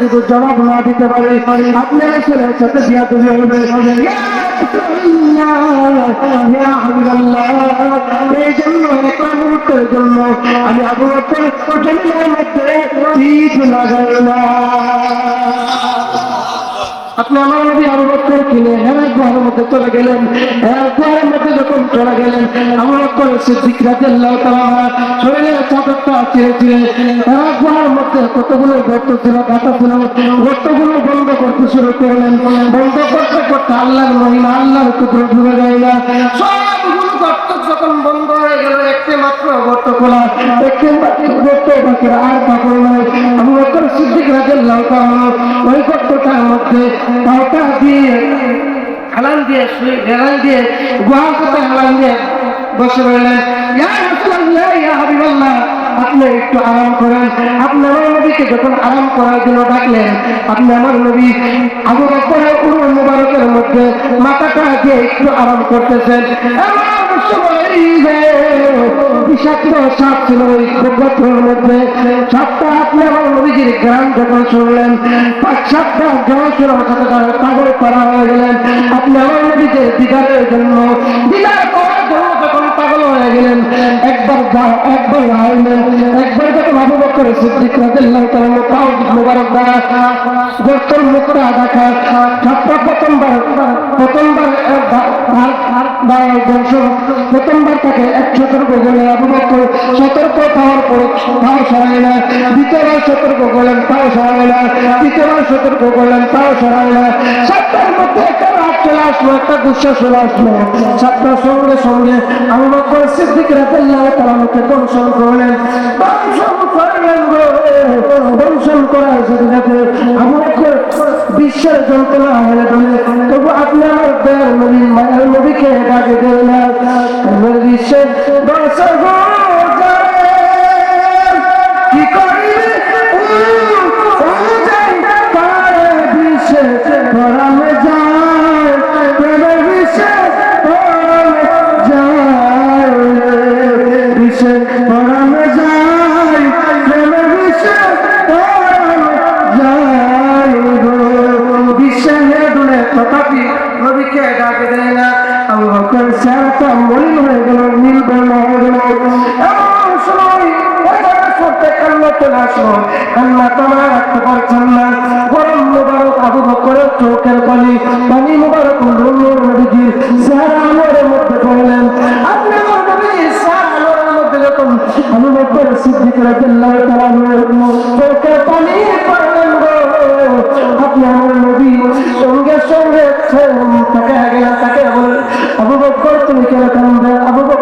যদি জবাব না দিতে পারে, আপনি ছেলের সাথে বিয়া তুমি হবে। এই জন্য, একটা মুহূর্তের জন্য আমি আবু বকর জমিনের মধ্যে আপনি আমার নবী আবু বকর কিনে হেরা গুহার মধ্যে চলে গেলেন। হেরা গুহার মধ্যে যখন চলে গেলেন, আবু শরীরের ছিঁড়ে ছিঁড়ে গুহার মধ্যে কতগুলো গর্ত ছিল, গাঁথা ছিল গর্তগুলো বন্ধ করতে শুরু করলেন। বন্ধ করতে করতে আল্লাহর মহিমা, আল্লাহর কুকুর ঢুকে যায় না। আর আবু বকর সিদ্দিক রাদিয়াল্লাহু তাআলা ওই গর্তটার মধ্যে পাওটা দিয়ে হেলান দিয়ে গুহার বসে রইলেন। আপনি একটু আরাম করেন। আপনি আমার নবীকে যখন আরাম করার জন্য ডাকলেন, আপনি আমার নবী আবু বকরের উরু মুবারকের মধ্যে মাথাটা দিয়ে একটু আরাম করতেছেন। বিষাক্ত যখন পাগল হয়ে গেলেন একবার যাও একবার হারলেন একবার যখন আবু বকর সিদ্দিক রাদিয়াল্লাহু তাআলা পাও মুবারক দ্বারা সাপটা প্রথমবার প্রথমবার প্রথমবার তাকে এক সতর্ক বলে আবু বকর সতর্ক পাওয়ার পর তাও সরায় না। দ্বিতীয়বার সতর্ক করলেন, তাও সরায় না তৃতীয়বার সতর্ক করলেন, তাও সরায় না সাতটার মধ্যে একটা রাত চলে আসলো, একটা গুসা চলে আসলো। সাতটার সঙ্গে সঙ্গে আবু বকর সিদ্দিক রাদিয়াল্লাহু তাআলা আমাকে দর্শন করলেন। বিশ্বের যন্ত্রণা বিশ্বে পরামে যায়, প্রেমের বিশ্বে পরামে যায় বিশ্বে হেদুলে তথাপি নবীকে ডাকে দেয় না। আবু বকর চেহারাটা মলিন হয়ে গেল, নীল বর্ণ গেল। এমন সময় ওই জায়গা করতে কান্না চলে আসলো। কান্না তারা রাখতে পারছেন না। গরম মুবারক আবু বকরের চোখের পানি পানি মুবারক নূর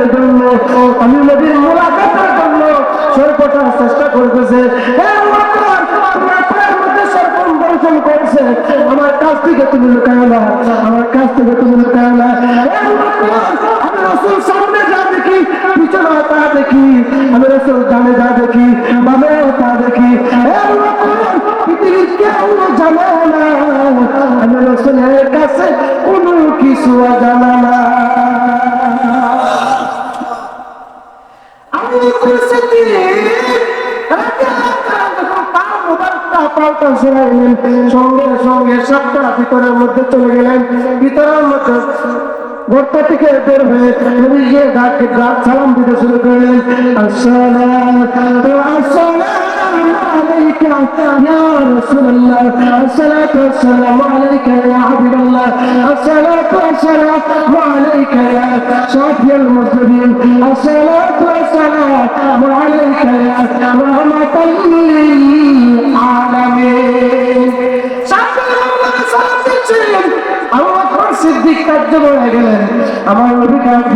মোলাকাতের জন্য আমি নবীর মোলাকাতের জন্য সর্পটা চেষ্টা করতেছে। করছে। আমার কাছ থেকে তুমি লুকায় না আমার কাছ থেকে তুমি লুকায় না আমি রসুল সামনে যা দেখি, পিছনে তা দেখি। আমি রসুল জানে যা সঙ্গে সঙ্গে সবটা ভিতরের মধ্যে চলে গেলেন। ভিতরের মধ্যে থেকে সালাম দিতে শুরু করলেন। আসসালাতু আসসালামু। عليك يا رسول الله الصلاة والسلام عليك يا حبيب الله الصلاة والسلام عليك يا شافي المسلمين الصلاة والسلام عليك يا رحمة للعالمين আবু বকর সিদ্দিক কার্য হয়ে গেলেন আমার নবী কার্য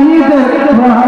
বিজ্ঞানীদের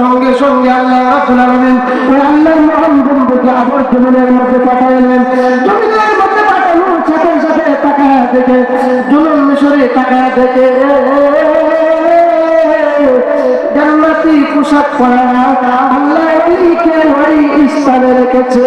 সঙ্গে সঙ্গে আল্লাহ রাখুন আলমেন ওই আল্লাহর মহান বন্ধুকে আবার জমিনের মধ্যে পাঠাইলেন। জমিনের মধ্যে পাঠানোর সাথে সাথে তাকায় দেখে, জুলুম মিশরে তাকায় দেখে জান্নাতি পোশাক পরা আল্লাহ ওইকে ওই স্থানে রেখেছে।